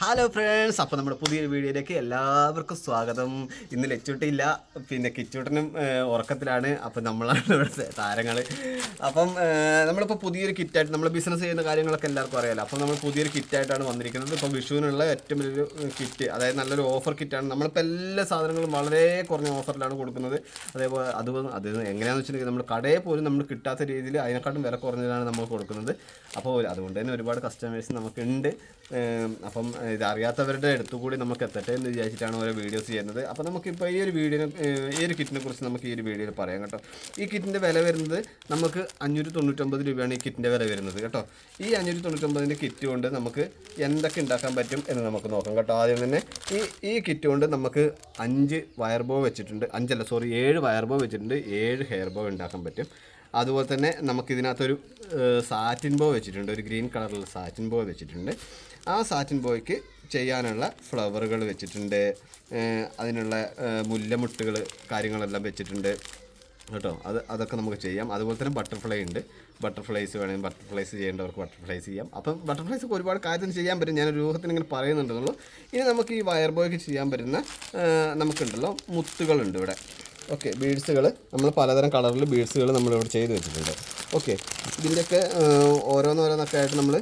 Hello friends അപ്പോൾ നമ്മുടെ പുതിയൊരു വീഡിയോയിലേക്ക് എല്ലാവർക്കും സ്വാഗതം. ഇന്ന് ലെച്ചൂട്ടില്ല. പിന്നെ കിച്ചൂട്ടനും ഉറക്കത്തിലാണ്. അപ്പോൾ നമ്മളാണ് ഇവിടുത്തെ താരങ്ങൾ അപ്പം നമ്മളിപ്പോൾ പുതിയൊരു കിറ്റായിട്ട് നമ്മൾ ബിസിനസ് ചെയ്യുന്ന കാര്യങ്ങളൊക്കെ എല്ലാവർക്കും അറിയാലോ. അപ്പോൾ നമ്മൾ പുതിയൊരു കിറ്റായിട്ടാണ് വന്നിരിക്കുന്നത്. ഇപ്പോൾ വിഷുവിനുള്ള ഏറ്റവും വലിയൊരു കിറ്റ് അതായത് നല്ലൊരു ഓഫർ കിറ്റാണ് നമ്മളിപ്പോൾ എല്ലാ സാധനങ്ങളും വളരെ കുറഞ്ഞ ഓഫറിലാണ് കൊടുക്കുന്നത്. അതേപോലെ അത് അത് എങ്ങനെയാണെന്ന് വെച്ചിട്ടുണ്ടെങ്കിൽ നമ്മൾ കടയിൽ പോലും നമ്മൾ കിട്ടാത്ത രീതിയിൽ അതിനെക്കാട്ടും വില കുറഞ്ഞതാണ് നമ്മൾ കൊടുക്കുന്നത്. അപ്പോൾ അതുകൊണ്ട് തന്നെ ഒരുപാട് കസ്റ്റമേഴ്സ് നമുക്കുണ്ട്. അപ്പം ഇത് അറിയാത്തവരുടെ അടുത്തു കൂടി നമുക്ക് എത്തട്ടെ എന്ന് വിചാരിച്ചിട്ടാണ് ഓരോ വീഡിയോസ് ചെയ്യുന്നത്. അപ്പോൾ നമുക്കിപ്പോൾ ഈ ഒരു വീഡിയോ ഈ ഒരു കിറ്റിനെ കുറിച്ച് നമുക്ക് ഈ ഒരു വീഡിയോയിൽ പറയാം കേട്ടോ. ഈ കിറ്റിന്റെ വില വരുന്നത് നമുക്ക് അഞ്ഞൂറ്റി തൊണ്ണൂറ്റൊമ്പത് രൂപയാണ് ഈ കിറ്റിന്റെ വില വരുന്നത് കേട്ടോ. ഈ അഞ്ഞൂറ്റി തൊണ്ണൂറ്റൊമ്പതിന്റെ കിറ്റ് കൊണ്ട് നമുക്ക് എന്തൊക്കെ ഉണ്ടാക്കാൻ പറ്റും എന്ന് നമുക്ക് നോക്കാം കേട്ടോ. ആദ്യം തന്നെ ഈ ഈ കിറ്റ് കൊണ്ട് നമുക്ക് അഞ്ച് വയർ ബോ വെച്ചിട്ടുണ്ട്. അഞ്ചല്ല സോറി ഏഴ് വയർ ബോ വെച്ചിട്ടുണ്ട്. ഏഴ് ഹെയർ ബോ ഉണ്ടാക്കാൻ പറ്റും. അതുപോലെ തന്നെ നമുക്കിതിനകത്തൊരു സാറ്റിൻ ബോ വെച്ചിട്ടുണ്ട്. ഒരു ഗ്രീൻ കളറുള്ള സാറ്റിൻ ബോ വെച്ചിട്ടുണ്ട്. ആ സാറ്റിൻ ബോയ്ക്ക് ചെയ്യാനുള്ള ഫ്ലവറുകൾ വെച്ചിട്ടുണ്ട്. അതിനുള്ള മുല്ലമുട്ടുകൾ കാര്യങ്ങളെല്ലാം വെച്ചിട്ടുണ്ട്. കേട്ടോ? അത് അതൊക്കെ നമുക്ക് ചെയ്യാം. അതുപോലെ തന്നെ ബട്ടർഫ്ലൈ ഉണ്ട്. ബട്ടർഫ്ലൈസ് വേണമെങ്കിൽ ബട്ടർഫ്ലൈസ് ചെയ്യേണ്ടവർക്ക് ബട്ടർഫ്ലൈസ് ചെയ്യാം. അപ്പം ബട്ടർഫ്ലൈസ് ഒക്കെ ഒരുപാട് കാര്യത്തിന് ചെയ്യാൻ പറ്റും. ഞാൻ രൂപത്തിന് ഇങ്ങനെ പറയുന്നുണ്ടെന്നുള്ളൂ. ഇനി നമുക്ക് ഈ വയർ ബോയ്ക്ക് ചെയ്യാൻ പറ്റുന്ന നമുക്കുണ്ടല്ലോ മുത്തുകളുണ്ട് ഇവിടെ. ഓക്കെ ബീഡ്സുകൾ നമ്മൾ പലതരം കളറിൽ ബീഡ്സുകൾ നമ്മളിവിടെ ചെയ്ത് വെച്ചിട്ടുണ്ട്. ഓക്കെ ഇതിന്റെയൊക്കെ ഓരോന്നോരോന്നൊക്കെ ആയിട്ട് നമ്മൾ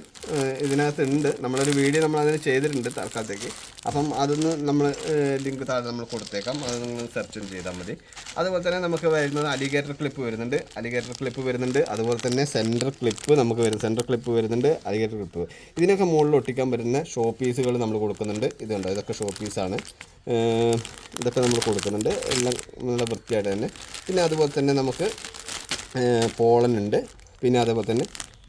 ഇതിനകത്ത് ഉണ്ട് നമ്മളൊരു വീഡിയോ നമ്മൾ അതിന് ചെയ്തിട്ടുണ്ട് തൽക്കാലത്തേക്ക്. അപ്പം അതൊന്ന് നമ്മൾ ലിങ്ക് താഴെ നമ്മൾ കൊടുത്തേക്കാം. അത് നിങ്ങൾ സെർച്ച് ചെയ്താൽ മതി. അതുപോലെ തന്നെ നമുക്ക് വരുന്നത് അലിഗേറ്റർ ക്ലിപ്പ് വരുന്നുണ്ട്. അലിഗേറ്റർ ക്ലിപ്പ് വരുന്നുണ്ട്. അതുപോലെ തന്നെ സെന്റർ ക്ലിപ്പ് നമുക്ക് വരും. സെന്റർ ക്ലിപ്പ് വരുന്നുണ്ട്. അലിഗേറ്റർ ക്ലിപ്പ് ഇതിനൊക്കെ മുകളിൽ ഒട്ടിക്കാൻ പറ്റുന്ന ഷോ പീസുകൾ നമ്മൾ കൊടുക്കുന്നുണ്ട്. ഇതുണ്ട്. ഇതൊക്കെ ഷോ പീസാണ്. ഇതൊക്കെ നമ്മൾ കൊടുക്കുന്നുണ്ട്. എല്ലാം നല്ല വൃത്തിയായിട്ട് തന്നെ. പിന്നെ അതുപോലെ തന്നെ നമുക്ക് പോളൻ ഉണ്ട്. പിന്നെ അതേപോലെ തന്നെ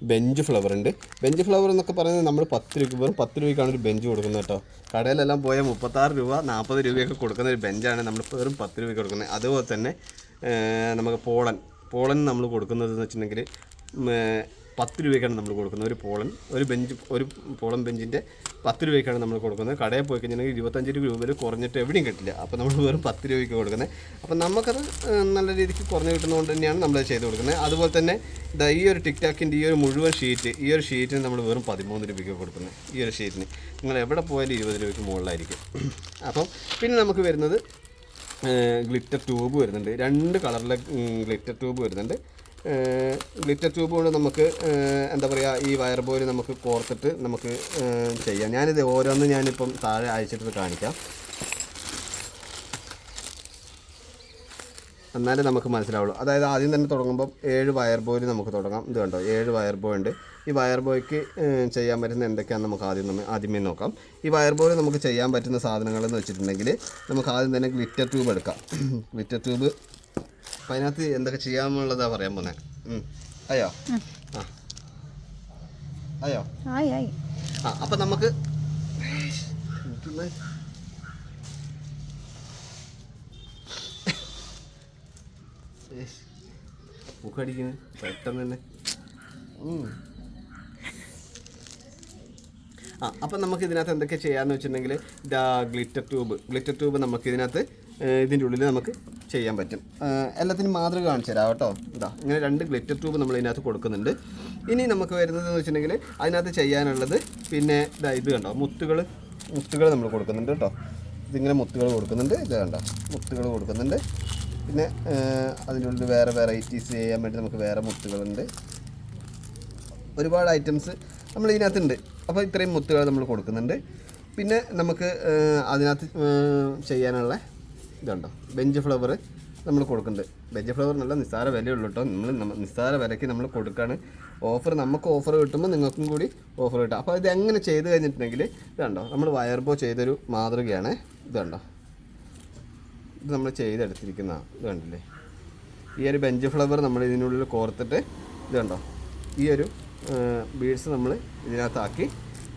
ബെഞ്ച് ഫ്ലവർ ഉണ്ട്. ബെഞ്ച് ഫ്ലവർ എന്നൊക്കെ പറയുന്നത് നമ്മൾ പത്ത് രൂപ വെറും പത്ത് രൂപയ്ക്കാണ് ഒരു ബെഞ്ച് കൊടുക്കുന്നത് കേട്ടോ. കടയിലെല്ലാം പോയാൽ മുപ്പത്താറ് രൂപ നാൽപ്പത് രൂപയൊക്കെ കൊടുക്കുന്ന ഒരു ബെഞ്ചാണ് നമ്മൾ വെറും പത്ത് രൂപയ്ക്ക് കൊടുക്കുന്നത്. അതുപോലെ തന്നെ നമുക്ക് പോളൻ പോളൻ നമ്മൾ കൊടുക്കുന്നത് എന്ന് വെച്ചിട്ടുണ്ടെങ്കിൽ പത്ത് രൂപയ്ക്കാണ് നമ്മൾ കൊടുക്കുന്നത്. ഒരു പോളൻ ഒരു ബെഞ്ച് ഒരു പോളൻ ബെഞ്ചിന്റെ പത്ത് രൂപയ്ക്കാണ് നമ്മൾ കൊടുക്കുന്നത്. കടയിൽ പോയി കഴിഞ്ഞിട്ടുണ്ടെങ്കിൽ ഇരുപത്തഞ്ച് രൂപയിൽ കുറഞ്ഞിട്ട് എവിടെയും കിട്ടില്ല. അപ്പോൾ നമ്മൾ വെറും പത്ത് രൂപയ്ക്ക് കൊടുക്കുന്നത്. അപ്പോൾ നമുക്കത് നല്ല രീതിക്ക് കുറഞ്ഞ് കിട്ടുന്നതുകൊണ്ട് തന്നെയാണ് നമ്മൾ ചെയ്ത് കൊടുക്കുന്നത്. അതുപോലെ തന്നെ ഇതാ ഈ ഒരു ടിക്ടാക്കിന്റെ ഈ ഒരു മുഴുവൻ ഷീറ്റ് ഈ ഒരു ഷീറ്റിന് നമ്മൾ വെറും പതിമൂന്ന് രൂപയ്ക്ക് കൊടുക്കുന്നത്. ഈ ഒരു ഷീറ്റിന്. നിങ്ങൾ എവിടെ പോയാലും ഇരുപത് രൂപയ്ക്ക് മുകളിലായിരിക്കും. അപ്പം പിന്നെ നമുക്ക് വരുന്നത് ഗ്ലിറ്റർ ട്യൂബ് വരുന്നുണ്ട്. രണ്ട് കളറിലെ ഗ്ലിറ്റർ ട്യൂബ് വരുന്നുണ്ട്. ഗ്ലിറ്റർ ട്യൂബ് കൊണ്ട് നമുക്ക് എന്താ പറയുക ഈ വയർ ബോയിൽ നമുക്ക് കോർത്തിട്ട് നമുക്ക് ചെയ്യാം. ഞാനിത് ഓരോന്ന് ഞാനിപ്പം താഴെ അയച്ചിട്ട് കാണിക്കാം. എന്നാലേ നമുക്ക് മനസ്സിലാവുള്ളൂ. അതായത് ആദ്യം തന്നെ തുടങ്ങുമ്പോൾ ഏഴ് വയർ ബോയിൽ നമുക്ക് തുടങ്ങാം. ഇത് കണ്ടോ ഏഴ് വയർ ബോയ് ഉണ്ട്. ഈ വയർ ബോയ്ക്ക് ചെയ്യാൻ പറ്റുന്ന എന്തൊക്കെയാണെന്ന് നമുക്ക് ആദ്യം നമ്മ ആദ്യമേ നോക്കാം. ഈ വയർ ബോയിൽ നമുക്ക് ചെയ്യാൻ പറ്റുന്ന സാധനങ്ങളെന്ന് വെച്ചിട്ടുണ്ടെങ്കിൽ നമുക്ക് ആദ്യം തന്നെ ഗ്ലിറ്റർ ട്യൂബ് എടുക്കാം. ഗ്ലിറ്റർ ട്യൂബ് അപ്പം അതിനകത്ത് എന്തൊക്കെ ചെയ്യാമെന്നുള്ളതാ പറയാൻ പോന്നെ. അയ്യോ ആ. അയ്യോ ആ അപ്പം നമുക്ക് മുഖടിക്കുന്നത് പെട്ടെന്ന് തന്നെ. ആ അപ്പം നമുക്ക് ഇതിനകത്ത് എന്തൊക്കെ ചെയ്യാന്ന് വെച്ചിട്ടുണ്ടെങ്കിൽ ഇതാ ഗ്ലിറ്റർ ട്യൂബ്. ഗ്ലിറ്റർ ട്യൂബ് നമുക്ക് ഇതിനകത്ത് ഇതിന്റെ ഇതിന്റെ ഉള്ളിൽ നമുക്ക് ചെയ്യാൻ പറ്റും. എല്ലാത്തിനും മാതൃക കാണിച്ചു തരാം കേട്ടോ. ഇതാ ഇങ്ങനെ രണ്ട് ഗ്ലിറ്റർ ട്യൂബ് നമ്മൾ ഇതിനകത്ത് കൊടുക്കുന്നുണ്ട്. ഇനി നമുക്ക് വരുന്നത് എന്ന് വെച്ചിട്ടുണ്ടെങ്കിൽ അതിനകത്ത് ചെയ്യാനുള്ളത് പിന്നെ ഇതാ ഇത് കണ്ടോ മുത്തുകൾ മുത്തുകൾ നമ്മൾ കൊടുക്കുന്നുണ്ട് കേട്ടോ. ഇതിങ്ങനെ മുത്തുകൾ കൊടുക്കുന്നുണ്ട്. ഇത് കണ്ടോ മുത്തുകൾ കൊടുക്കുന്നുണ്ട്. പിന്നെ അതിനുള്ളിൽ വേറെ വെറൈറ്റീസ് ചെയ്യാൻ വേണ്ടി നമുക്ക് വേറെ മുത്തുകളുണ്ട്. ഒരുപാട് ഐറ്റംസ് നമ്മൾ ഇതിനകത്തുണ്ട്. അപ്പോൾ ഇത്രയും മുത്തുകൾ നമ്മൾ കൊടുക്കുന്നുണ്ട്. പിന്നെ നമുക്ക് അതിനകത്ത് ചെയ്യാനുള്ള ഇതുണ്ടോ? ബെഞ്ച് ഫ്ലവർ നമ്മൾ കൊടുക്കുന്നുണ്ട് ബെഞ്ച് ഫ്ലവർ നല്ല നിസ്സാര വിലയുള്ളൂ കേട്ടോ നമ്മൾ നമ്മ- നിസ്സാര വിലയ്ക്ക് നമ്മൾ കൊടുക്കുകയാണ് ഓഫർ നമുക്ക് ഓഫർ കിട്ടുമ്പോൾ നിങ്ങൾക്കും കൂടി ഓഫർ കിട്ടും. അപ്പോൾ ഇത് എങ്ങനെ ചെയ്ത് കഴിഞ്ഞിട്ടുണ്ടെങ്കിൽ ഇതുണ്ടോ? നമ്മൾ വയർബോ ചെയ്തൊരു മാതൃകയാണ് ഇതുണ്ടോ? ഇത് നമ്മൾ ചെയ്തെടുത്തിരിക്കുന്ന ഇത് കണ്ടില്ലേ ഈ ഒരു ബെഞ്ച് ഫ്ലവർ നമ്മൾ ഇതിനുള്ളിൽ കോർത്തിട്ട് ഇത് കണ്ടോ ഈ ഒരു ബീഡ്സ് നമ്മൾ ഇതിനകത്താക്കി.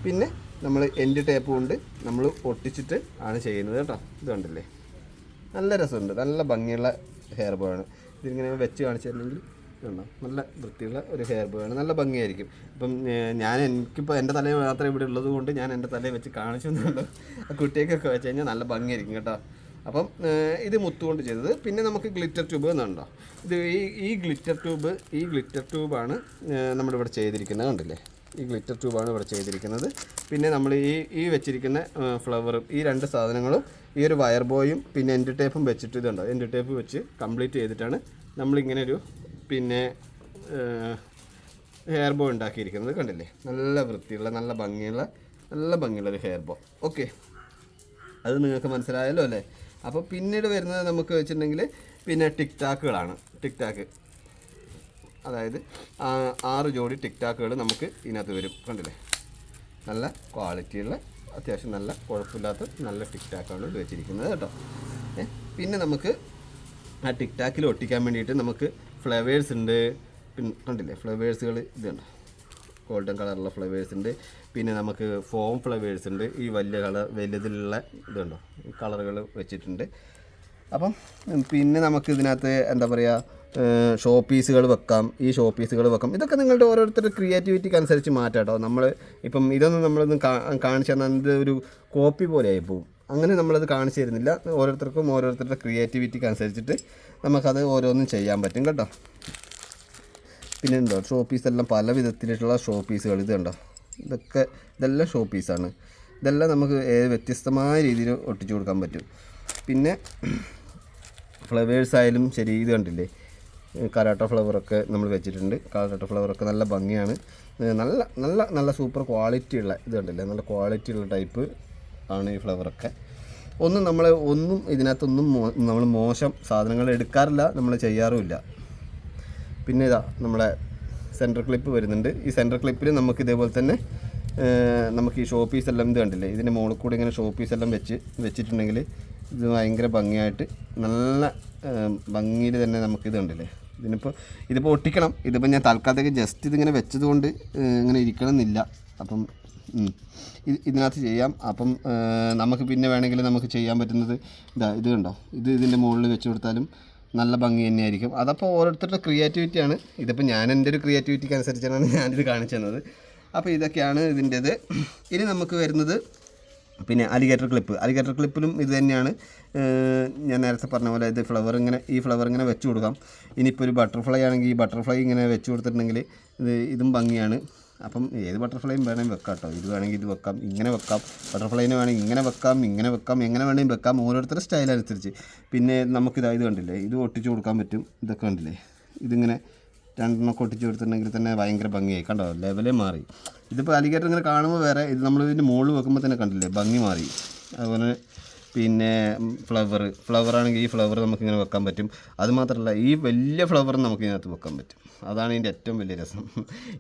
പിന്നെ നമ്മൾ എൻഡ് ടേപ്പ് കൊണ്ട് നമ്മൾ ഒട്ടിച്ചിട്ട് ആണ് ചെയ്യുന്നത് കേട്ടോ. ഇത് കണ്ടില്ലേ നല്ല രസമുണ്ട്. നല്ല ഭംഗിയുള്ള ഹെയർ ബോ ആണ്. ഇതിങ്ങനെ വെച്ച് കാണിച്ചിരുന്നെങ്കിൽ ഇതുണ്ടോ? നല്ല വൃത്തിയുള്ള ഒരു ഹെയർ ബോ ആണ്. നല്ല ഭംഗിയായിരിക്കും. ഇപ്പം ഞാൻ എനിക്കിപ്പോൾ എന്റെ തലയിൽ മാത്രമേ ഇവിടെ ഉള്ളത് കൊണ്ട് ഞാൻ എന്റെ തലയിൽ വെച്ച് കാണിച്ചു എന്നുള്ളൂ. ആ കുട്ടിയൊക്കെ വെച്ച് കഴിഞ്ഞാൽ നല്ല ഭംഗിയായിരിക്കും കേട്ടോ. അപ്പം ഇത് മുത്തുകൊണ്ട് ചെയ്തത്. പിന്നെ നമുക്ക് ഗ്ലിറ്റർ ട്യൂബ് എന്നുണ്ടോ? ഇത് ഈ ഈ ഗ്ലിറ്റർ ട്യൂബ് ഈ ഗ്ലിറ്റർ ട്യൂബാണ് നമ്മളിവിടെ ചെയ്തിരിക്കുന്നത് കണ്ടില്ലേ? ഈ ഗ്ലിറ്റർ ട്യൂബാണ് ഇവിടെ ചെയ്തിരിക്കുന്നത്. പിന്നെ നമ്മൾ ഈ ഈ വെച്ചിരിക്കുന്ന ഫ്ലവറും ഈ രണ്ട് സാധനങ്ങളും ഈ ഒരു വയർ ബോയും പിന്നെ എൻഡ് ടേപ്പും വെച്ചിട്ട് ഇതുണ്ടോ? എൻഡ് ടേപ്പ് വെച്ച് കംപ്ലീറ്റ് ചെയ്തിട്ടാണ് നമ്മളിങ്ങനെ ഒരു പിന്നെ ഹെയർ ബോ ഉണ്ടാക്കിയിരിക്കുന്നത്. കണ്ടില്ലേ? നല്ല വൃത്തിയുള്ള നല്ല ഭംഗിയുള്ള നല്ല ഭംഗിയുള്ള ഒരു ഹെയർ ബോ ഓക്കെ അത് നിങ്ങൾക്ക് മനസ്സിലായല്ലോ അല്ലേ? അപ്പോൾ പിന്നീട് വരുന്നത് നമുക്ക് വെച്ചിട്ടുണ്ടെങ്കിൽ പിന്നെ ടിക് ടാക്കുകളാണ്. ടിക് ടാക്ക്. അതായത് ആറ് ജോഡി ടിക് ടാക്കുകൾ നമുക്ക് ഇതിനകത്ത് വരും. കണ്ടില്ലേ? നല്ല ക്വാളിറ്റിയുള്ള അത്യാവശ്യം നല്ല കുഴപ്പമില്ലാത്ത നല്ല ടിക് ടാക്കാണ് ഇത് വെച്ചിരിക്കുന്നത് കേട്ടോ. പിന്നെ നമുക്ക് ആ ടിക് ടാക്കിൽ ഒട്ടിക്കാൻ വേണ്ടിയിട്ട് നമുക്ക് ഫ്ലവേഴ്സ് ഉണ്ട്. പിന്നെ കണ്ടില്ലേ? ഫ്ലവേഴ്സുകൾ ഇതുണ്ട് ഗോൾഡൻ കളറുള്ള ഫ്ലവേഴ്സ് ഉണ്ട്. പിന്നെ നമുക്ക് ഫോം ഫ്ലവേഴ്സ് ഉണ്ട്. ഈ വലിയ കളർ വലുതിലുള്ള ഇതുണ്ടോ കളറുകൾ വെച്ചിട്ടുണ്ട്. അപ്പം പിന്നെ നമുക്ക് ഇതിനകത്ത് എന്താ പറയുക ഷോ പീസുകൾ വെക്കാം. ഈ ഷോ പീസുകൾ വെക്കാം. ഇതൊക്കെ നിങ്ങളുടെ ഓരോരുത്തരുടെ ക്രിയേറ്റിവിറ്റിക്ക് അനുസരിച്ച് മാറ്റാം കേട്ടോ നമ്മൾ ഇപ്പം ഇതൊന്നും നമ്മളൊന്നും കാണിച്ചു തന്നാൽ ഇത് ഒരു കോപ്പി പോലെ ആയി പോകും അങ്ങനെ നമ്മളത് കാണിച്ചു തരുന്നില്ല. ഓരോരുത്തർക്കും ഓരോരുത്തരുടെ ക്രിയേറ്റിവിറ്റിക്ക് അനുസരിച്ചിട്ട് നമുക്കത് ഓരോന്നും ചെയ്യാൻ പറ്റും കേട്ടോ. പിന്നെ എന്തോ ഷോ പീസെല്ലാം പല വിധത്തിലുള്ള ഷോ പീസുകൾ ഇത് കണ്ടോ? ഇതൊക്കെ ഇതെല്ലാം ഷോ പീസാണ് ഇതെല്ലാം നമുക്ക് ഏത് വ്യത്യസ്തമായ രീതിയിൽ ഒട്ടിച്ചു കൊടുക്കാൻ പറ്റും. പിന്നെ ഫ്ലവേഴ്സ് ആയാലും ശരി ഇത് കണ്ടില്ലേ? കരാട്ട ഫ്ലവറൊക്കെ നമ്മൾ വെച്ചിട്ടുണ്ട്. കരാട്ട ഫ്ലവറൊക്കെ നല്ല ഭംഗിയാണ്. നല്ല നല്ല നല്ല സൂപ്പർ ക്വാളിറ്റി ഉള്ള ഇത് കണ്ടില്ലേ? നല്ല ക്വാളിറ്റി ഉള്ള ടൈപ്പ് ആണ് ഈ ഫ്ലവറൊക്കെ. ഒന്നും നമ്മൾ ഒന്നും ഇതിനകത്തൊന്നും നമ്മൾ മോശം സാധനങ്ങൾ എടുക്കാറില്ല നമ്മൾ ചെയ്യാറുമില്ല. പിന്നെ ഇതാ നമ്മളെ സെന്റർ ക്ലിപ്പ് വരുന്നുണ്ട്. ഈ സെന്റർ ക്ലിപ്പിൽ നമുക്ക് ഇതേപോലെ തന്നെ നമുക്ക് ഈ ഷോ പീസ് എല്ലാം ഇത് കണ്ടില്ലേ? ഇതിന്റെ മുകളിൽ കൂടി ഇങ്ങനെ ഷോ പീസ് എല്ലാം വെച്ച് വെച്ചിട്ടുണ്ടെങ്കിൽ ഇത് ഭയങ്കര ഭംഗിയായിട്ട് നല്ല ഭംഗിയിൽ തന്നെ നമുക്ക് ഇത് ഉണ്ടല്ലേ ഇതിനിപ്പോൾ ഇതിപ്പോൾ ഒട്ടിക്കണം. ഇതിപ്പോൾ ഞാൻ തൽക്കാലത്തേക്ക് ജസ്റ്റ് ഇതിങ്ങനെ വെച്ചതുകൊണ്ട് ഇങ്ങനെ ഇരിക്കണം എന്നില്ല അപ്പം ഇതിനകത്ത് ചെയ്യാം. അപ്പം നമുക്ക് പിന്നെ വേണമെങ്കിൽ നമുക്ക് ചെയ്യാൻ പറ്റുന്നത് ഇതാ ഇത് കണ്ടോ? ഇത് ഇതിന്റെ മുകളിൽ വെച്ച് കൊടുത്താലും നല്ല ഭംഗി തന്നെയായിരിക്കും. അതപ്പോൾ ഓരോരുത്തരുടെ ക്രിയേറ്റിവിറ്റിയാണ് ഇതിപ്പോൾ ഞാൻ എന്റെ ഒരു ക്രിയേറ്റിവിറ്റിക്ക് അനുസരിച്ചാണ് ഞാനിത് കാണിച്ചു തന്നത്. അപ്പോൾ ഇതൊക്കെയാണ് ഇതിന്റേത്. ഇനി നമുക്ക് വരുന്നത് പിന്നെ അലിഗേറ്റർ ക്ലിപ്പ് അലിഗേറ്റർ ക്ലിപ്പിലും ഇത് തന്നെയാണ്. ഞാൻ നേരത്തെ പറഞ്ഞ പോലെ ഇത് ഫ്ലവർ ഇങ്ങനെ ഈ ഫ്ലവർ ഇങ്ങനെ വെച്ച് കൊടുക്കാം. ഇനിയിപ്പോൾ ഒരു ബട്ടർഫ്ലൈ ആണെങ്കിൽ ഈ ബട്ടർഫ്ലൈ ഇങ്ങനെ വെച്ച് കൊടുത്തിട്ടുണ്ടെങ്കിൽ ഇത് ഇതും ഭംഗിയാണ്. അപ്പം ഏത് ബട്ടർഫ്ലൈയും വേണമെങ്കിൽ വെക്കാം കേട്ടോ. ഇത് വേണമെങ്കിൽ ഇത് വെക്കാം ഇങ്ങനെ വെക്കാം. ബട്ടർഫ്ലൈനെ വേണമെങ്കിൽ ഇങ്ങനെ വെക്കാം ഇങ്ങനെ വെക്കാം എങ്ങനെ വേണമെങ്കിൽ വെക്കാം. ഓരോരുത്തരുടെ സ്റ്റൈൽ അനുസരിച്ച്. പിന്നെ നമുക്കിതായത് കണ്ടില്ലേ? ഇത് ഒട്ടിച്ച് കൊടുക്കാൻ പറ്റും. ഇതൊക്കെ കണ്ടില്ലേ? ഇതിങ്ങനെ രണ്ടെണ്ണമൊക്കെ ഒട്ടിച്ച് കൊടുത്തിട്ടുണ്ടെങ്കിൽ തന്നെ ഭയങ്കര ഭംഗിയായി. കണ്ടോ? ലെവലേ മാറി. ഇതിപ്പോൾ അലിഗേറ്റർ ഇങ്ങനെ കാണുമ്പോൾ വേറെ ഇത് നമ്മൾ ഇതിന്റെ മുകളിൽ വെക്കുമ്പോൾ തന്നെ കണ്ടില്ലേ? ഭംഗി മാറി. അതുപോലെ പിന്നെ ഫ്ലവർ ആണെങ്കിൽ ഈ ഫ്ലവർ നമുക്കിങ്ങനെ വെക്കാൻ പറ്റും. അത് മാത്രമല്ല ഈ വലിയ ഫ്ലവർ നമുക്ക് ഇതിനകത്ത് വെക്കാൻ പറ്റും. അതാണ് ഇതിന്റെ ഏറ്റവും വലിയ രസം.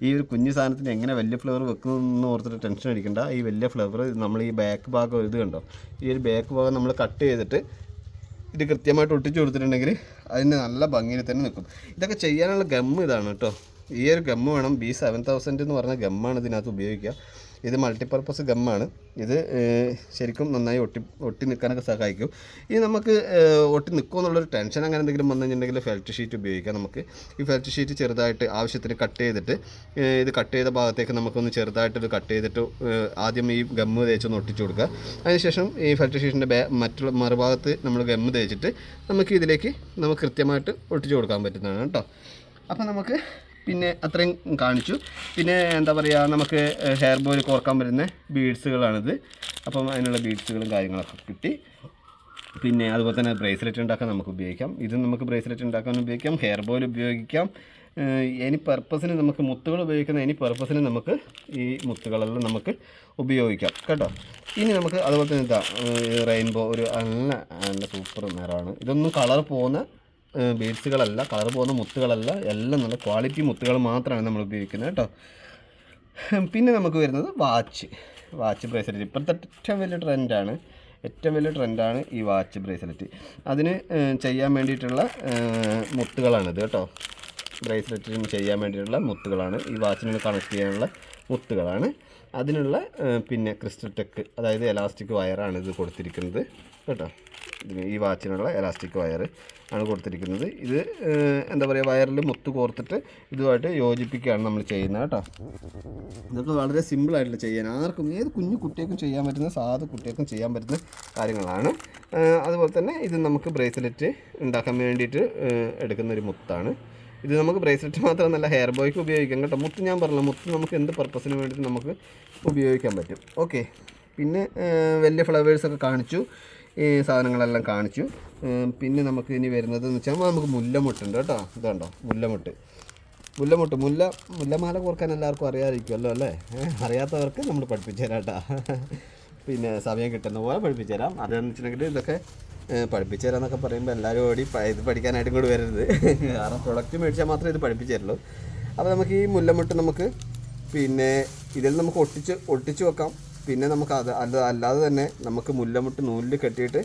ഈ ഒരു കുഞ്ഞു സാധനത്തിന് എങ്ങനെ വലിയ ഫ്ലവർ വെക്കുന്നതെന്ന് ഓർത്തിട്ട് ടെൻഷൻ അടിക്കണ്ട. ഈ വലിയ ഫ്ലവർ നമ്മൾ ഈ ബാക്ക് ഭാഗം ഇത് കണ്ടോ? ഈ ഒരു ബാക്ക് ഭാഗം നമ്മൾ കട്ട് ചെയ്തിട്ട് ഇത് കൃത്യമായിട്ട് ഒട്ടിച്ചു കൊടുത്തിട്ടുണ്ടെങ്കിൽ അതിന് നല്ല ഭംഗിയിൽ തന്നെ നിൽക്കും. ഇതൊക്കെ ചെയ്യാനുള്ള ഗമ്മ് ഇതാണ് കേട്ടോ. ഈ ഒരു ഗമ്മ് വേണം. ബി സെവൻ തൗസൻഡ് എന്ന് പറഞ്ഞ ഗമ്മാണ് ഇതിനകത്ത് ഉപയോഗിക്കുക. ഇത് മൾട്ടിപ്പർപ്പസ് ഗമ്മാണ് ഇത് ശരിക്കും നന്നായി ഒട്ടി ഒട്ടി നിൽക്കാനൊക്കെ സഹായിക്കും. ഇനി നമുക്ക് ഒട്ടി നിൽക്കുമോ എന്നുള്ളൊരു ടെൻഷൻ അങ്ങനെ എന്തെങ്കിലും വന്നു കഴിഞ്ഞിട്ടുണ്ടെങ്കിൽ ഫെൽറ്റ് ഷീറ്റ് ഉപയോഗിക്കാം നമുക്ക്. ഈ ഫെൽറ്റ് ഷീറ്റ് ചെറുതായിട്ട് ആവശ്യത്തിന് കട്ട് ചെയ്തിട്ട് ഇത് കട്ട് ചെയ്ത ഭാഗത്തേക്ക് നമുക്കൊന്ന് ചെറുതായിട്ട് ഇത് കട്ട് ചെയ്തിട്ട് ആദ്യം ഈ ഗമ്മ് തേച്ചൊന്ന് ഒട്ടിച്ചു കൊടുക്കുക. അതിനുശേഷം ഈ ഫെൽറ്റ് ഷീറ്റിന്റെ ബേ മറ്റുള്ള മറുഭാഗത്ത് നമ്മൾ ഗമ്മ് തേച്ചിട്ട് നമുക്ക് ഇതിലേക്ക് നമുക്ക് കൃത്യമായിട്ട് ഒട്ടിച്ചു കൊടുക്കാൻ പറ്റുന്നതാണ് കേട്ടോ. അപ്പോൾ നമുക്ക് പിന്നെ അത്രയും കാണിച്ചു. പിന്നെ എന്താ പറയുക നമുക്ക് ഹെയർ ബോയിൽ കോർക്കാൻ വരുന്ന ബീഡ്സുകളാണിത് അപ്പം അതിനുള്ള ബീഡ്സുകളും കാര്യങ്ങളൊക്കെ കിട്ടി. പിന്നെ അതുപോലെ തന്നെ ബ്രേസ്ലെറ്റ് ഉണ്ടാക്കാൻ നമുക്ക് ഉപയോഗിക്കാം. ഇത് നമുക്ക് ബ്രേസ്ലെറ്റ് ഉണ്ടാക്കാൻ ഉപയോഗിക്കാം. ഹെയർ ബോയിൽ ഉപയോഗിക്കാം. എനി പർപ്പസിന് നമുക്ക് മുത്തുകൾ ഉപയോഗിക്കുന്ന എനി പർപ്പസിന് നമുക്ക് ഈ മുത്തുകളെല്ലാം നമുക്ക് ഉപയോഗിക്കാം. കേട്ടോ? ഇനി നമുക്ക് അതുപോലെ തന്നെ ഇതാ റെയിൻബോ ഒരു നല്ല നല്ല സൂപ്പർ നിറമാണ്. ഇതൊന്നും കളർ പോകുന്ന ബീഡ്സുകളല്ല കളർ പോകുന്ന മുത്തുകളല്ല എല്ലാം നല്ല ക്വാളിറ്റി മുത്തുകൾ മാത്രമാണ് നമ്മൾ ഉപയോഗിക്കുന്നത് കേട്ടോ പിന്നെ നമുക്ക് വരുന്നത് വാച്ച് വാച്ച് ബ്രേസ്ലെറ്റ് ഇപ്പോഴത്തെ ഏറ്റവും വലിയ ട്രെൻഡാണ് ഏറ്റവും വലിയ ട്രെൻഡാണ് ഈ വാച്ച് ബ്രേസ്ലെറ്റ് അതിന് ചെയ്യാൻ വേണ്ടിയിട്ടുള്ള മുത്തുകളാണിത് കേട്ടോ ബ്രേസ്ലെറ്റിന് ചെയ്യാൻ വേണ്ടിയിട്ടുള്ള മുത്തുകളാണ്. ഈ വാച്ചിന് കണക്ട് ചെയ്യാനുള്ള മുത്തുകളാണ്. അതിനുള്ള പിന്നെ ക്രിസ്റ്റൽ ടെക്ക് അതായത് എലാസ്റ്റിക് വയറാണ് ഇത് കൊടുത്തിരിക്കുന്നത് കേട്ടോ ഇതിന് ഈ വാച്ചിനുള്ള എലാസ്റ്റിക് വയർ ആണ് കൊടുത്തിരിക്കുന്നത്. ഇത് എന്താ പറയുക വയറിൽ മുത്ത് കോർത്തിട്ട് ഇതുമായിട്ട് യോജിപ്പിക്കുകയാണ് നമ്മൾ ചെയ്യുന്നത് കേട്ടോ. ഇതൊക്കെ വളരെ സിമ്പിളായിട്ടുള്ള ചെയ്യാൻ ആർക്കും ഏത് കുഞ്ഞു കുട്ടികൾക്കും ചെയ്യാൻ പറ്റുന്ന സാധു കുട്ടികൾക്കും ചെയ്യാൻ പറ്റുന്ന കാര്യങ്ങളാണ്. അതുപോലെ തന്നെ ഇത് നമുക്ക് ബ്രേസ്ലെറ്റ് ഉണ്ടാക്കാൻ വേണ്ടിയിട്ട് എടുക്കുന്ന ഒരു മുത്താണ്. ഇത് നമുക്ക് ബ്രേസ്ലെറ്റ് മാത്രമല്ല ഹെയർ ബോയ്ക്ക് ഉപയോഗിക്കാം കേട്ടോ. മുത്ത് ഞാൻ പറഞ്ഞില്ല മുത്ത് നമുക്ക് എന്ത് പർപ്പസിന് വേണ്ടിയിട്ട് നമുക്ക് ഉപയോഗിക്കാൻ പറ്റും. ഓക്കെ പിന്നെ വലിയ ഫ്ലവേഴ്സൊക്കെ കാണിച്ചു. സാധനങ്ങളെല്ലാം കാണിച്ചു. പിന്നെ നമുക്ക് ഇനി വരുന്നത് എന്ന് വെച്ചാൽ നമുക്ക് മുല്ലമുട്ടുണ്ട് കേട്ടോ. ഇതുണ്ടോ? മുല്ലമുട്ട്. മുല്ലമുട്ട്. മുല്ല മുല്ലമാല കോർക്കാൻ എല്ലാവർക്കും അറിയാതിരിക്കുമല്ലോ അല്ലേ? അറിയാത്തവർക്ക് നമ്മൾ പഠിപ്പിച്ചു തരാം കേട്ടോ. പിന്നെ സമയം കിട്ടുന്ന പോലെ പഠിപ്പിച്ചു തരാം. അതെന്ന് വെച്ചിട്ടുണ്ടെങ്കിൽ ഇതൊക്കെ പഠിപ്പിച്ചു പഠിപ്പിച്ചു തരാമെന്നൊക്കെ പറയുമ്പോൾ എല്ലാവരും ഓടി ഇത് പഠിക്കാനായിട്ട് കൂടി വരരുത്. കാരണം പ്രൊഡക്റ്റ് മേടിച്ചാൽ മാത്രമേ ഇത് പഠിപ്പിച്ചു തരുള്ളൂ. അപ്പോൾ നമുക്ക് ഈ മുല്ലമുട്ട് നമുക്ക് പിന്നെ ഇതിൽ നമുക്ക് ഒട്ടിച്ച് ഒട്ടിച്ച് വെക്കാം. പിന്നെ നമുക്ക് അത് അത് അല്ലാതെ തന്നെ നമുക്ക് മുല്ലമുട്ട് നൂലിൽ കെട്ടിയിട്ട്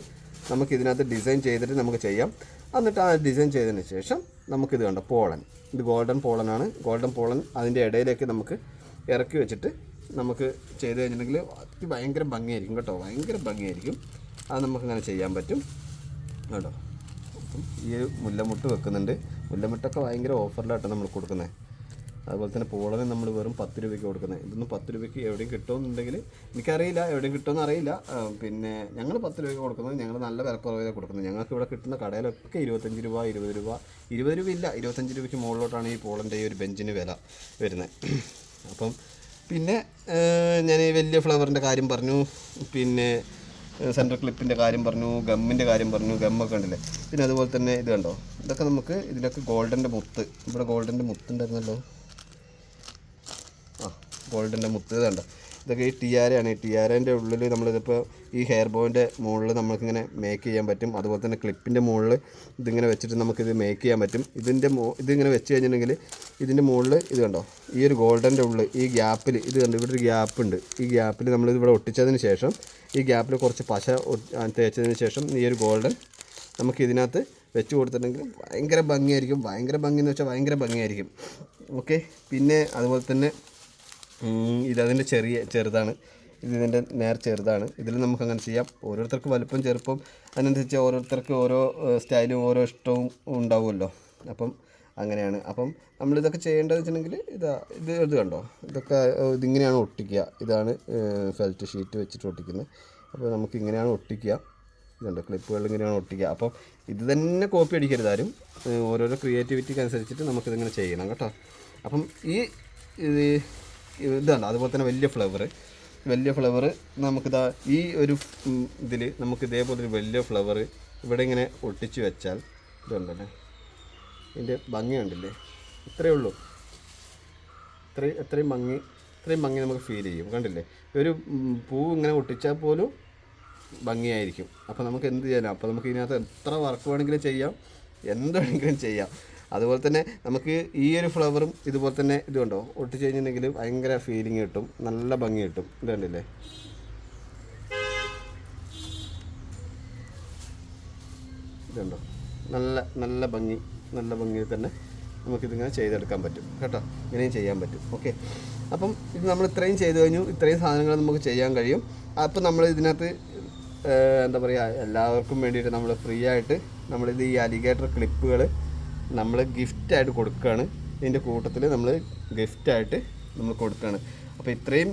നമുക്ക് ഇതിനകത്ത് ഡിസൈൻ ചെയ്തിട്ട് നമുക്ക് ചെയ്യാം. എന്നിട്ട് ആ ഡിസൈൻ ചെയ്തതിന് ശേഷം നമുക്കിത് കണ്ടോ പോളൻ. ഇത് ഗോൾഡൻ പോളനാണ് ഗോൾഡൻ പോളൻ അതിന്റെ ഇടയിലേക്ക് നമുക്ക് ഇറക്കി വെച്ചിട്ട് നമുക്ക് ചെയ്ത് കഴിഞ്ഞിട്ടുണ്ടെങ്കിൽ അത് ഭയങ്കര ഭംഗിയായിരിക്കും കേട്ടോ. ഭയങ്കര ഭംഗിയായിരിക്കും. അത് നമുക്കങ്ങനെ ചെയ്യാൻ പറ്റും. കേട്ടോ ഈ മുല്ലമുട്ട് വെക്കുന്നുണ്ട്. മുല്ലമുട്ടൊക്കെ ഭയങ്കര ഓഫറിലാട്ടോ നമ്മൾ കൊടുക്കുന്നത് അതുപോലെ തന്നെ പോളനെ നമ്മൾ വെറും പത്ത് രൂപയ്ക്ക് കൊടുക്കുന്നത്. ഇതൊന്നും പത്ത് രൂപയ്ക്ക് എവിടെയും കിട്ടുമെന്നുണ്ടെങ്കിൽ എനിക്കറിയില്ല എവിടെയും കിട്ടുമെന്ന് അറിയില്ല. പിന്നെ ഞങ്ങൾ പത്ത് രൂപയ്ക്ക് കൊടുക്കുന്നത് ഞങ്ങൾ നല്ല വിലക്കുറവിലാണ് കൊടുക്കുന്നത്. ഞങ്ങൾക്ക് ഇവിടെ കിട്ടുന്ന കടയിലൊക്കെ ഇരുപത്തഞ്ച് രൂപ ഇരുപത് രൂപ ഇരുപത് രൂപ ഇല്ല ഇരുപത്തഞ്ച് രൂപയ്ക്ക് മുകളിലോട്ടാണ് ഈ പോളന്റെ ഈ ഒരു ബെഞ്ചിന് വില വരുന്നത്. അപ്പം പിന്നെ ഞാൻ ഈ വലിയ ഫ്ലവറിന്റെ കാര്യം പറഞ്ഞു പിന്നെ സെൻട്രൽ ക്ലിപ്പിന്റെ കാര്യം പറഞ്ഞു ഗമ്മിന്റെ കാര്യം പറഞ്ഞു ഗമ്മൊക്കെ ഉണ്ടല്ലേ പിന്നെ അതുപോലെ തന്നെ ഇത് കണ്ടോ? ഇതൊക്കെ നമുക്ക് ഇതിലൊക്കെ ഗോൾഡന്റെ മുത്ത്. ഇവിടെ ഗോൾഡന്റെ മുത്തുണ്ടായിരുന്നല്ലോ. ഗോൾഡിന്റെ മുത്ത് കണ്ടോ? ഇതൊക്കെ ഈ ടിയാരയാണ്. ഈ ടിയാരേന്റെ ഉള്ളിൽ നമ്മളിതിപ്പോൾ ഈ ഹെയർ ബോയിന്റെ മുകളിൽ നമുക്കിങ്ങനെ മേക്ക് ചെയ്യാൻ പറ്റും. അതുപോലെ തന്നെ ക്ലിപ്പിന്റെ മുകളിൽ ഇതിങ്ങനെ വെച്ചിട്ട് നമുക്കിത് മേക്ക് ചെയ്യാൻ പറ്റും. ഇതിന്റെ മോ ഇതിങ്ങനെ വെച്ച് കഴിഞ്ഞിട്ടുണ്ടെങ്കിൽ ഇതിന്റെ മുകളിൽ ഇത് കണ്ടോ? ഈ ഒരു ഗോൾഡന്റെ ഉള്ളിൽ ഈ ഗ്യാപ്പിൽ ഇത് കണ്ടോ? ഇവിടെ ഒരു ഗ്യാപ്പ് ഉണ്ട്. ഈ ഗ്യാപ്പിൽ നമ്മളിത് ഇവിടെ ഒട്ടിച്ചതിന് ശേഷം ഈ ഗ്യാപ്പിൽ കുറച്ച് പശ തേച്ചതിന് ശേഷം ഈ ഒരു ഗോൾഡൻ നമുക്ക് ഇതിനകത്ത് വെച്ച് കൊടുത്തിട്ടുണ്ടെങ്കിൽ ഭയങ്കര ഭംഗിയായിരിക്കും. ഭയങ്കര ഭംഗി എന്ന് വെച്ചാൽ ഭയങ്കര ഭംഗിയായിരിക്കും. ഓക്കെ? പിന്നെ അതുപോലെ തന്നെ ഇതതിന്റെ ചെറിയ ചെറുതാണ്. ഇത് ഇതിന്റെ നേർ ചെറുതാണ്. ഇതിൽ നമുക്ക് അങ്ങനെ ചെയ്യാം. ഓരോരുത്തർക്ക് വലുപ്പം ചെറുപ്പം അതിനനുസരിച്ച് ഓരോരുത്തർക്ക് ഓരോ സ്റ്റൈലും ഓരോ ഇഷ്ടവും ഉണ്ടാവുമല്ലോ. അപ്പം അങ്ങനെയാണ്. അപ്പം നമ്മളിതൊക്കെ ചെയ്യേണ്ടത് വെച്ചിട്ടുണ്ടെങ്കിൽ ഇതാ ഇത് ഇത് കണ്ടോ? ഇതൊക്കെ ഇതിങ്ങനെയാണ് ഒട്ടിക്കുക. ഇതാണ് ഫെൽറ്റ് ഷീറ്റ് വെച്ചിട്ട് ഒട്ടിക്കുന്നത്. അപ്പോൾ നമുക്ക് ഇങ്ങനെയാണ് ഒട്ടിക്കുക. ഇതുണ്ട് ക്ലിപ്പുകൾ ഇങ്ങനെയാണ് ഒട്ടിക്കുക. അപ്പം ഇത് തന്നെ കോപ്പി അടിക്കരുത് ആരും. ഓരോരോ ക്രിയേറ്റിവിറ്റിക്ക് അനുസരിച്ചിട്ട് നമുക്കിതിങ്ങനെ ചെയ്യണം കേട്ടോ. അപ്പം ഈ ഇത് ഇതാണ് അതുപോലെ തന്നെ വലിയ ഫ്ലവർ വലിയ ഫ്ലവർ നമുക്കിതാ ഈ ഒരു ഇതിൽ നമുക്ക് ഇതേപോലെ ഒരു വലിയ ഫ്ലവർ ഇവിടെ ഇങ്ങനെ ഒട്ടിച്ച് വെച്ചാൽ ഇതുണ്ടല്ലേ? ഇതിന്റെ ഭംഗി ഉണ്ടല്ലേ ഇത്രയേ ഉള്ളൂ. ഇത്രയും എത്രയും ഭംഗി ഇത്രയും ഭംഗി നമുക്ക് ഫീൽ ചെയ്യും. കണ്ടില്ലേ? ഒരു പൂ ഇങ്ങനെ ഒട്ടിച്ചാൽ പോലും ഭംഗിയായിരിക്കും. അപ്പോൾ നമുക്ക് എന്ത് ചെയ്യാനാണ് അപ്പോൾ നമുക്ക് ഇതിനകത്ത് എത്ര വർക്ക് വേണമെങ്കിലും ചെയ്യാം. എന്ത് വേണമെങ്കിലും ചെയ്യാം. അതുപോലെ തന്നെ നമുക്ക് ഈ ഒരു ഫ്ലവറും ഇതുപോലെ തന്നെ ഇത് കണ്ടോ? ഒട്ടിച്ച് കഴിഞ്ഞിട്ടുണ്ടെങ്കിൽ ഭയങ്കര ഫീലിംഗ് കിട്ടും. നല്ല ഭംഗി കിട്ടും. ഇത് കണ്ടില്ലേ? ഇതുണ്ടോ നല്ല നല്ല ഭംഗി നല്ല ഭംഗിയിൽ തന്നെ നമുക്കിതിങ്ങനെ ചെയ്തെടുക്കാൻ പറ്റും. കേട്ടോ? ഇങ്ങനെയും ചെയ്യാൻ പറ്റും. ഓക്കെ. അപ്പം ഇത് നമ്മൾ ഇത്രയും ചെയ്തു കഴിഞ്ഞു. ഇത്രയും സാധനങ്ങൾ നമുക്ക് ചെയ്യാൻ കഴിയും. അപ്പം നമ്മൾ ഇതിനകത്ത് എന്താ പറയുക എല്ലാവർക്കും വേണ്ടിയിട്ട് നമ്മൾ ഫ്രീ ആയിട്ട് നമ്മളിത് ഈ അലിഗേറ്റർ ക്ലിപ്പുകൾ നമ്മൾ ഗിഫ്റ്റായിട്ട് കൊടുക്കുകയാണ് ഇതിന്റെ കൂട്ടത്തിൽ നമ്മൾ ഗിഫ്റ്റായിട്ട് നമ്മൾ കൊടുക്കുകയാണ് അപ്പോൾ ഇത്രയും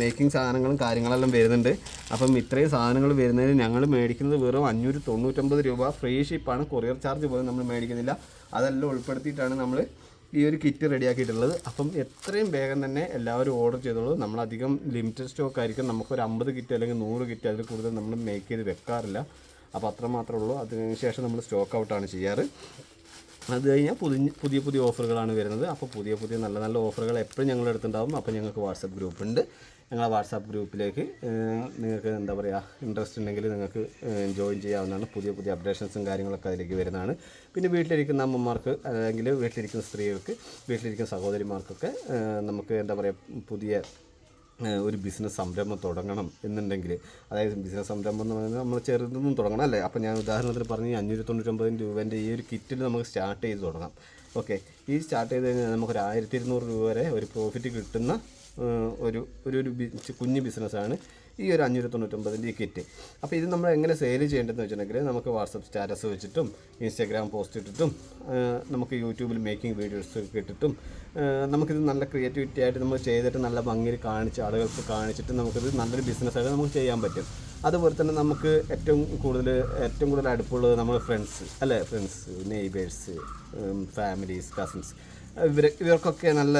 മേക്കിംഗ് സാധനങ്ങളും കാര്യങ്ങളെല്ലാം വരുന്നുണ്ട്. അപ്പം ഇത്രയും സാധനങ്ങൾ വരുന്നതിന് ഞങ്ങൾ മേടിക്കുന്നത് വെറും അഞ്ഞൂറ്റി തൊണ്ണൂറ്റൊമ്പത് രൂപ. ഫ്രീ ഷിപ്പാണ് കൊറിയർ ചാർജ് പോലും നമ്മൾ മേടിക്കുന്നില്ല. അതെല്ലാം ഉൾപ്പെടുത്തിയിട്ടാണ് നമ്മൾ ഈ ഒരു കിറ്റ് റെഡിയാക്കിയിട്ടുള്ളത് അപ്പം എത്രയും വേഗം തന്നെ എല്ലാവരും ഓർഡർ ചെയ്തോളൂ. നമ്മളധികം ലിമിറ്റഡ് സ്റ്റോക്ക് ആയിരിക്കും. നമുക്കൊരു അമ്പത് കിറ്റ് അല്ലെങ്കിൽ നൂറ് കിറ്റ് അതിൽ കൂടുതൽ നമ്മൾ മേക്ക് ചെയ്ത് വെക്കാറില്ല. അപ്പോൾ അത്ര മാത്രമേ ഉള്ളൂ. അതിനുശേഷം നമ്മൾ സ്റ്റോക്ക് ഔട്ടാണ് ചെയ്യാറ്. അത് കഴിഞ്ഞാൽ പുതിയ പുതിയ പുതിയ ഓഫറുകളാണ് വരുന്നത്. അപ്പോൾ പുതിയ പുതിയ നല്ല നല്ല ഓഫറുകൾ എപ്പോഴും ഞങ്ങൾ അടുത്തുണ്ടാവും. അപ്പോൾ ഞങ്ങൾക്ക് വാട്സപ്പ് ഗ്രൂപ്പ് ഉണ്ട് ഞങ്ങൾ വാട്സാപ്പ് ഗ്രൂപ്പിലേക്ക് നിങ്ങൾക്ക് എന്താ പറയുക ഇൻട്രസ്റ്റ് ഉണ്ടെങ്കിൽ നിങ്ങൾക്ക് ജോയിൻ ചെയ്യാവുന്നതാണ്. പുതിയ പുതിയ അപ്ഡേഷൻസും കാര്യങ്ങളൊക്കെ അതിലേക്ക് വരുന്നതാണ്. പിന്നെ വീട്ടിലിരിക്കുന്ന അമ്മമാർക്ക് അല്ലെങ്കിൽ വീട്ടിലിരിക്കുന്ന സ്ത്രീകൾക്ക് വീട്ടിലിരിക്കുന്ന സഹോദരിമാർക്കൊക്കെ നമുക്ക് എന്താ പറയുക പുതിയ ഒരു ബിസിനസ് സംരംഭം തുടങ്ങണം എന്നുണ്ടെങ്കിൽ അതായത് ബിസിനസ് സംരംഭം എന്ന് പറയുന്നത് നമ്മൾ ചെറുതൊന്നും തുടങ്ങണം അല്ലേ? അപ്പോൾ ഞാൻ ഉദാഹരണത്തിന് പറഞ്ഞ് അഞ്ഞൂറ്റി തൊണ്ണൂറ്റൊമ്പതിന് രൂപേന്റെ ഈ ഒരു കിറ്റിൽ നമുക്ക് സ്റ്റാർട്ട് ചെയ്ത് തുടങ്ങാം. ഓക്കെ. ഈ സ്റ്റാർട്ട് ചെയ്ത് കഴിഞ്ഞാൽ നമുക്കൊരു ആയിരത്തി ഇരുന്നൂറ് രൂപ വരെ ഒരു പ്രോഫിറ്റ് കിട്ടുന്ന ഒരു ഒരു ഒരു കുഞ്ഞ് ബിസിനസ്സാണ് ഈ ഒരു അഞ്ഞൂറ്റി തൊണ്ണൂറ്റൊമ്പതിന്റെ ഈ കിറ്റ്. അപ്പോൾ ഇത് നമ്മൾ എങ്ങനെ സെയിൽ ചെയ്യേണ്ടതെന്ന് വെച്ചിട്ടുണ്ടെങ്കിൽ നമുക്ക് വാട്സപ്പ് സ്റ്റാറ്റസ് വെച്ചിട്ടും ഇൻസ്റ്റാഗ്രാം പോസ്റ്റ് ഇട്ടിട്ടും നമുക്ക് യൂട്യൂബിൽ മേക്കിംഗ് വീഡിയോസ് ഒക്കെ ഇട്ടിട്ടും നമുക്കിത് നല്ല ക്രിയേറ്റിവിറ്റി ആയിട്ട് നമ്മൾ ചെയ്തിട്ട് നല്ല ഭംഗിയിൽ കാണിച്ച് ആളുകൾക്ക് കാണിച്ചിട്ട് നമുക്കിത് നല്ലൊരു ബിസിനസ്സായിട്ട് നമുക്ക് ചെയ്യാൻ പറ്റും. അതുപോലെ തന്നെ നമുക്ക് ഏറ്റവും കൂടുതൽ ഏറ്റവും കൂടുതൽ അടുപ്പുള്ളത് നമ്മൾ ഫ്രണ്ട്സ് അല്ലേ ഫ്രണ്ട്സ് നെയ്ബേഴ്സ് ഫാമിലീസ് കസിൻസ് ഇവർ ഇവർക്കൊക്കെ നല്ല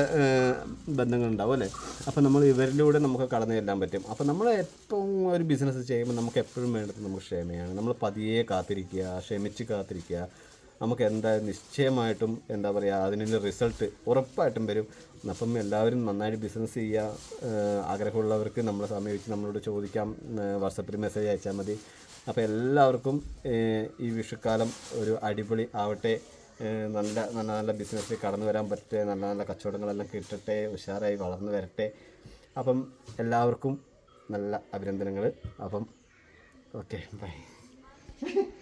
ബന്ധങ്ങളുണ്ടാവും അല്ലേ? അപ്പോൾ നമ്മൾ ഇവരിലൂടെ നമുക്ക് കടന്നു ചെല്ലാൻ പറ്റും. അപ്പോൾ നമ്മൾ എപ്പം ഒരു ബിസിനസ് ചെയ്യുമ്പോൾ നമുക്ക് എപ്പോഴും വേണ്ടത് നമുക്ക് ക്ഷമയാണ്. നമ്മൾ പതിയെ കാത്തിരിക്കുക ക്ഷമിച്ച് കാത്തിരിക്കുക. നമുക്ക് എന്താ നിശ്ചയമായിട്ടും എന്താ പറയുക അതിനൊരു റിസൾട്ട് ഉറപ്പായിട്ടും വരും. അപ്പം എല്ലാവരും നന്നായിട്ട് ബിസിനസ് ചെയ്യുക. ആഗ്രഹമുള്ളവർക്ക് നമ്മളെ സമീപിച്ച് നമ്മളോട് ചോദിക്കാം. വാട്സപ്പിൽ മെസ്സേജ് അയച്ചാൽ മതി. അപ്പോൾ എല്ലാവർക്കും ഈ വിഷുക്കാലം ഒരു അടിപൊളി ആവട്ടെ. നല്ല നല്ല നല്ല ബിസിനസ്സിൽ കടന്നു വരാൻ പറ്റട്ടെ നല്ല നല്ല കച്ചവടങ്ങളെല്ലാം കിട്ടട്ടെ ഉഷാറായി വളർന്നു വരട്ടെ. അപ്പം എല്ലാവർക്കും നല്ല അഭിനന്ദനങ്ങൾ. അപ്പം ഓക്കെ ബൈ.